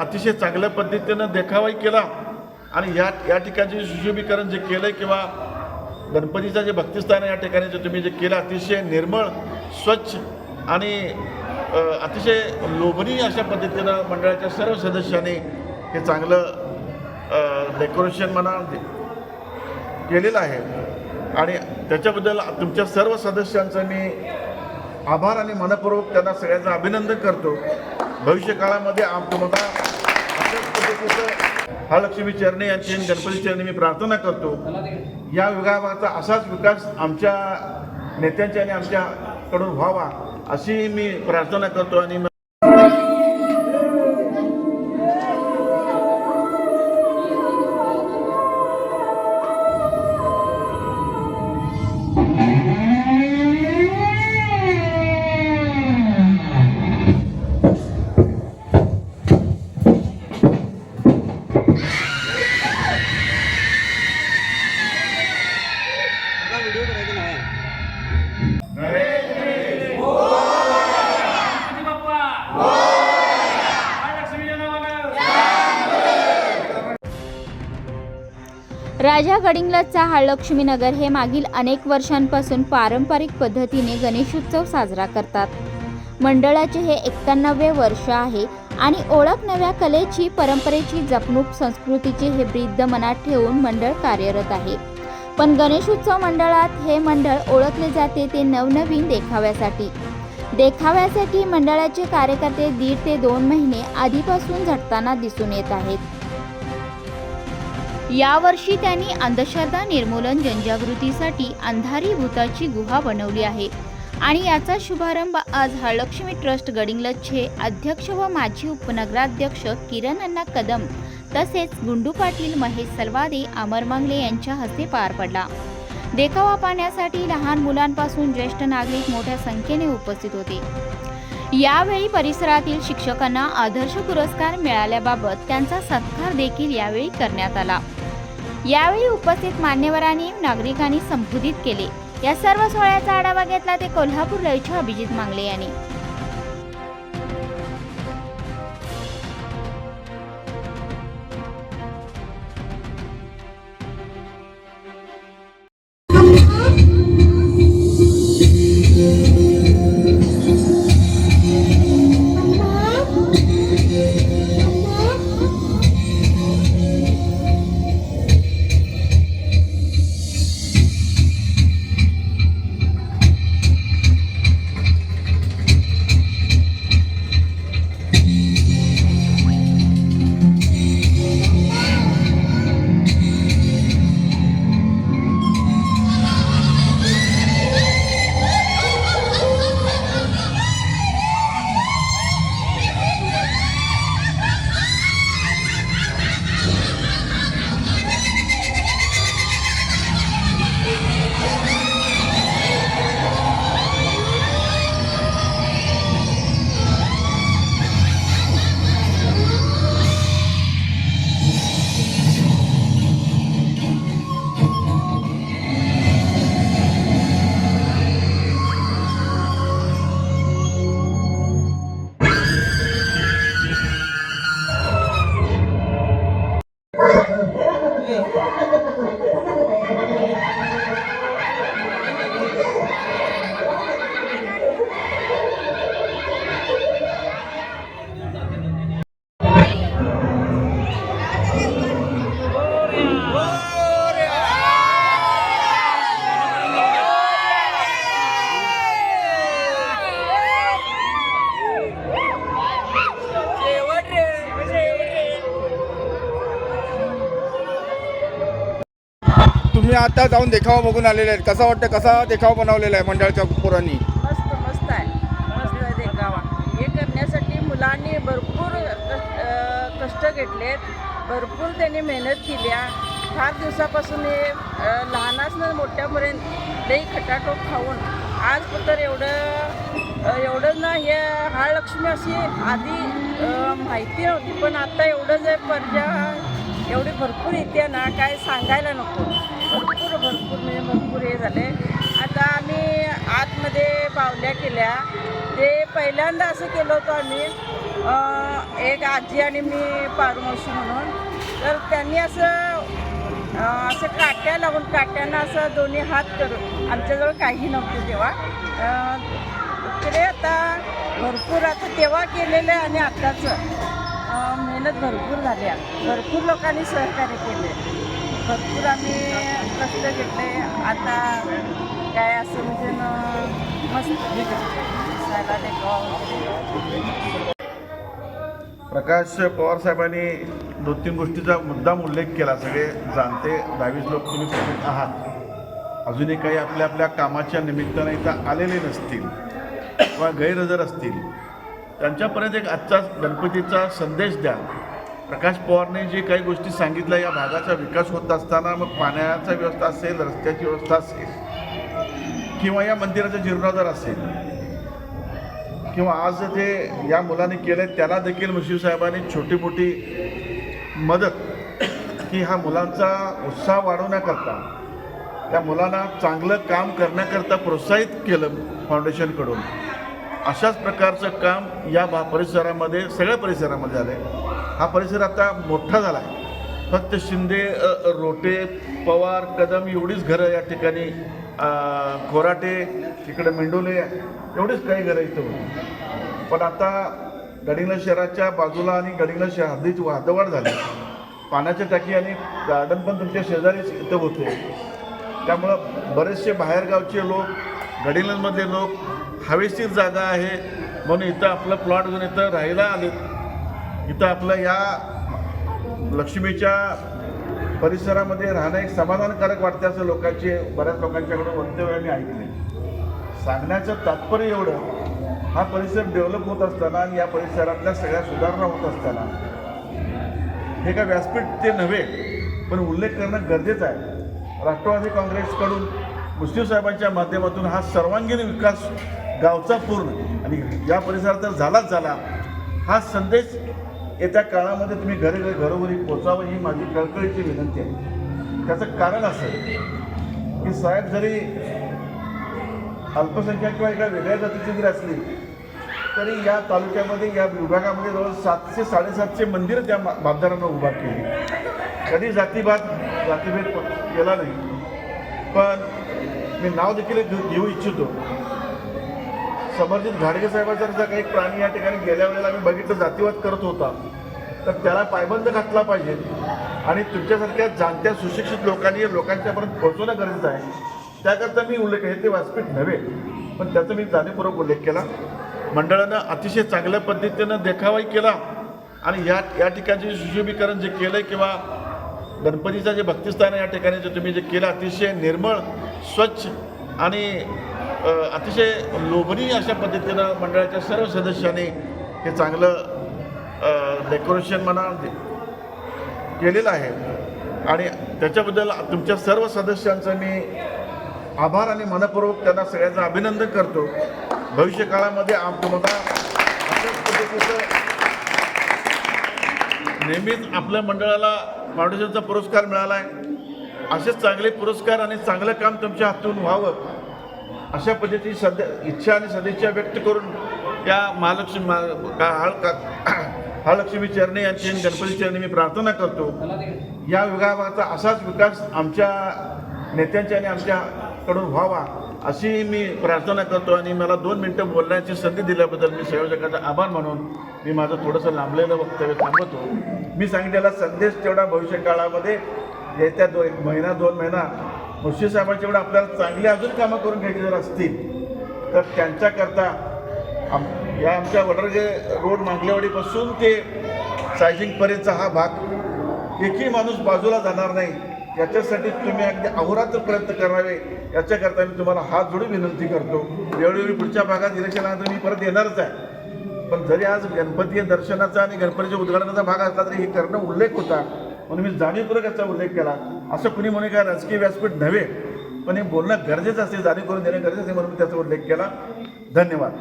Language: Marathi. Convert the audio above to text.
अतिशय चांगल्या पद्धतीनं देखावाही केला. आणि या या ठिकाणचे सुशोभीकरण जे केलं किंवा गणपतीचं जे भक्तिस्थान या ठिकाणी जे तुम्ही जे केलं अतिशय निर्मळ स्वच्छ आणि अतिशय लोभनीय अशा पद्धतीनं मंडळाच्या सर्व सदस्यांनी हे चांगलं डेकोरेशन म्हणा केलेलं आहे. आणि त्याच्याबद्दल तुमच्या सर्व सदस्यांचं मी आभार आणि मनपूर्वक त्यांना सगळ्यांचं अभिनंदन करतो. भविष्य काळामध्ये आम तुम्हाला अशाच पद्धतीचं हा चरणे यांची गणपती चरणी मी प्रार्थना करतो. या विभागाचा असाच विकास आमच्या नेत्यांच्या आणि आमच्याकडून व्हावा अशी मी प्रार्थना करतो आणि राजा गडिंग्लजचा हा लक्ष्मीनगर हे मागील अनेक वर्षांपासून पारंपरिक पद्धतीने गणेशोत्सव साजरा करतात. मंडळाचे हे एक्क्याण्णवे वर्ष आहे आणि ओळख नव्या कलेची परंपरेची जपणूक संस्कृतीचे हे वृद्ध मनात ठेवून मंडळ कार्यरत आहे. पण गणेशोत्सव मंडळात हे मंडळ ओळखले जाते ते नवनवीन देखाव्यासाठी. देखाव्यासाठी मंडळाचे कार्यकर्ते दीड ते दोन महिने आधीपासून झटताना दिसून येत आहेत. यावर्षी त्यांनी अंधश्रद्धा निर्मूलन जनजागृतीसाठी अंधारी भूताची गुहा बनवली आहे. आणि याचा शुभारंभ आज हळलक्ष्मी ट्रस्ट गडिंगलचे अध्यक्ष व माजी उपनगराध्यक्ष किरण अण्णा कदम तसेच गुंडू पाटील महेश सलवादे अमर मांगले यांच्या हस्ते पार पडला. देखावा पाहण्यासाठी लहान मुलांपासून ज्येष्ठ नागरिक मोठ्या संख्येने उपस्थित होते. यावेळी परिसरातील शिक्षकांना आदर्श पुरस्कार मिळाल्याबाबत त्यांचा सत्कार देखील यावेळी करण्यात आला. यावेळी उपस्थित मान्यवरांनी नागरिकांनी संबोधित केले. या सर्व सोहळ्याचा आढावा घेतला ते कोल्हापूर लयच्या अभिजित मांगले यांनी. तुम्ही आता जाऊन देखावा बघून आलेले आहेत. कसा वाटतं कसा देखावा बनवलेला आहे मंडळाच्या पोरांनी? मस्त मस्त आहे. मस्त आहे देखावा. हे करण्यासाठी मुलांनी भरपूर कष्ट कष्ट घेतलेत भरपूर त्यांनी मेहनत केल्या फार दिवसापासून हे अं, लहानाचं मोठ्यापर्यंत लई खटाटोप खाऊन आज तर एवढं एवढं ना हे हाळलक्ष्मी अशी आधी माहिती नव्हती. पण आता एवढं जे पर्या एवढी भरपूर येते ना काय सांगायला नको. भरपूर भरपूर म्हणजे भरपूर हे झाले. आता आम्ही आतमध्ये पावल्या केल्या. ते पहिल्यांदा असं केलं होतं आम्ही. एक आजी आणि मी पारुमावशी म्हणून. तर त्यांनी असं असं काट्या लावून काट्यांना असं दोन्ही हात करून आमच्याजवळ काही नव्हते तेव्हा. तिकडे इकडे आता भरपूर आता तेव्हा केलेलं आणि आत्ताचं मेहनत भरपूर झाल्या भरपूर लोकांनी सहकार्य केले. भरपूर आम्ही कष्ट घेतले. आता काय असं म्हणजे मस्त प्रकाश पवार साहेबांनी दोन तीन गोष्टीचा मुद्दाम उल्लेख केला. सगळे जाणते. दहावीस लोक तुम्ही कुठे आहात. अजूनही काही आपल्या आपल्या कामाच्या निमित्ताने इथं आलेले नसतील. किंवा गैरहजर असतील. त्यांच्यापर्यंत एक आजचा गणपतीचा संदेश द्या. प्रकाश पवारने जे काही गोष्टी सांगितल्या या भागाचा विकास होत असताना मग पाण्याचा व्यवस्था असेल रस्त्याची व्यवस्था असेल किंवा या मंदिराचा जीर्णोद्धार असेल किंवा आज जे या मुलाने केलं त्याला देखील मुशीव साहेबांनी छोटी मोठी मदत की हा मुलांचा उत्साह वाढवण्याकरता त्या मुलांना चांगलं काम करण्याकरता प्रोत्साहित केलं फाउंडेशनकडून अशाच प्रकारचं काम या बा परिसरामध्ये सगळ्या परिसरामध्ये झालं आहे हा परिसर आता मोठा झाला आहे फक्त शिंदे रोटे पवार कदम एवढीच घरं या ठिकाणी खोराटे तिकडे मेंडोले एवढीच काही घरं इथं होती. पण आता गडिंग्लज शहराच्या बाजूला आणि गडिंग्लज शहर हद्दीची वादवाड झाली. पाण्याच्या टाकी आणि गार्डन पण तुमच्या शेजारीच इथं होते. त्यामुळं बरेचसे बाहेरगावचे लोक गडिंगलमधले लोक हवेशीर जागा आहे. म्हणून इथं आपलं प्लॉट घेऊन इथं राहायला आले. इथं आपलं या लक्ष्मीच्या परिसरामध्ये राहणं एक समाधानकारक वाटते असं लोकांचे बऱ्याच लोकांच्याकडून वक्तव्य मी ऐकले सांगण्याचं तात्पर्य एवढं हा परिसर डेव्हलप होत असताना आणि या परिसरातल्या सगळ्या सुधारणा होत असताना हे काय व्यासपीठ ते नव्हे पण उल्लेख करणं गरजेचं आहे. राष्ट्रवादी काँग्रेसकडून मुस्लिम साहेबांच्या माध्यमातून हा सर्वांगीण विकास गावचा पूर्ण. आणि या परिसरात जर झालाच झाला हा संदेश येत्या काळामध्ये तुम्ही घरी घरी घरोघरी पोचावं ही माझी कळकळीची विनंती आहे. त्याचं कारण असं की साहेब जरी अल्पसंख्याक किंवा एका वेगळ्या जातीची जरी असली तरी या तालुक्यामध्ये या विभागामध्ये जवळ सातशे साडेसातशे मंदिरं त्या मा- बापदारांना उभा केली. कधी जातीभात जातीभेद प- केला नाही. पण मी नाव देखील घेऊ घेऊ इच्छितो. समर्जित घाडगे साहेबांचा जर काही प्राणी या ठिकाणी गेल्या वेळेला आम्ही बघितलं जातीवाद करत होता तर त्याला पायबंद घातला पाहिजे. आणि तुमच्यासारख्या जाणत्या सुशिक्षित लोकांनी लोकांच्यापर्यंत पोहोचवणं गरजेचं आहे. त्याकरता मी उल्लेख हे ते व्यासपीठ नव्हे पण त्याचा मी जाणीवपूर्वक उल्लेख केला. मंडळानं अतिशय चांगल्या पद्धतीनं देखावाही केला. आणि या या ठिकाणचे सुशोभीकरण जे केलं किंवा गणपतीचं जे भक्तिस्थान या ठिकाणी जे तुम्ही जे केलं अतिशय निर्मळ स्वच्छ आणि अतिशय लोभनीय अशा पद्धतीनं मंडळाच्या सर्व सदस्यांनी हे चांगलं डेकोरेशन म्हणा केलेलं आहे. आणि त्याच्याबद्दल तुमच्या सर्व सदस्यांचं मी आभार आणि मनपूर्वक त्यांना सगळ्यांचं अभिनंदन करतो. भविष्य काळामध्ये आम तुम्हाला अशाच पद्धतीचं नेहमीच आपल्या मंडळाला फाउंडेशनचा पुरस्कार मिळाला आहे असेच चांगले पुरस्कार आणि चांगलं काम तुमच्या हातून व्हावं. अशा पद्धतीची सध्या इच्छा आणि सदिच्छा व्यक्त करून या महालक्ष्मी मा का महालक्ष्मी चरणे यांची आणि गणपती चरणी मी प्रार्थना करतो. या विभागाचा असाच विकास आमच्या नेत्यांच्या आणि आमच्याकडून व्हावा अशी मी प्रार्थना करतो आणि मला दोन मिनटं बोलण्याची संधी दिल्याबद्दल मी संयोजकाचा आभार मानून मी माझं थोडंसं लांबलेलं वक्तव्य थांबवतो. मी सांगितलेला संदेश तेवढा भविष्य काळामध्ये येत्या दो एक महिना दोन महिना मुर्शी साहेबांच्या आपल्याला चांगली अजून कामं करून घ्यायची जर असतील तर त्यांच्याकरता आम या आमच्या वडरगे रोड मांगलेवाडीपासून ते सायजिंगपर्यंतचा हा भाग एकही माणूस बाजूला जाणार नाही. याच्यासाठी तुम्ही अगदी अहोरात्र प्रयत्न करावे. याच्याकरता मी तुम्हाला हात जोडून विनंती करतो. वेळोवेळी पुढच्या भागात इलेक्शन मी परत येणारच आहे. पण जरी आज गणपती दर्शनाचा आणि गणपतीच्या उद्घाटनाचा भाग असला तरी हे करणं उल्लेख होता. म्हणून मी जाणीवपूर्वक याचा उल्लेख केला. असं कुणी म्हणे काय राजकीय व्यासपीठ नव्हे पण हे बोलणं गरजेचं असते जाणीव करून देणं गरजेचं आहे म्हणून मी त्याचा उल्लेख केला. धन्यवाद.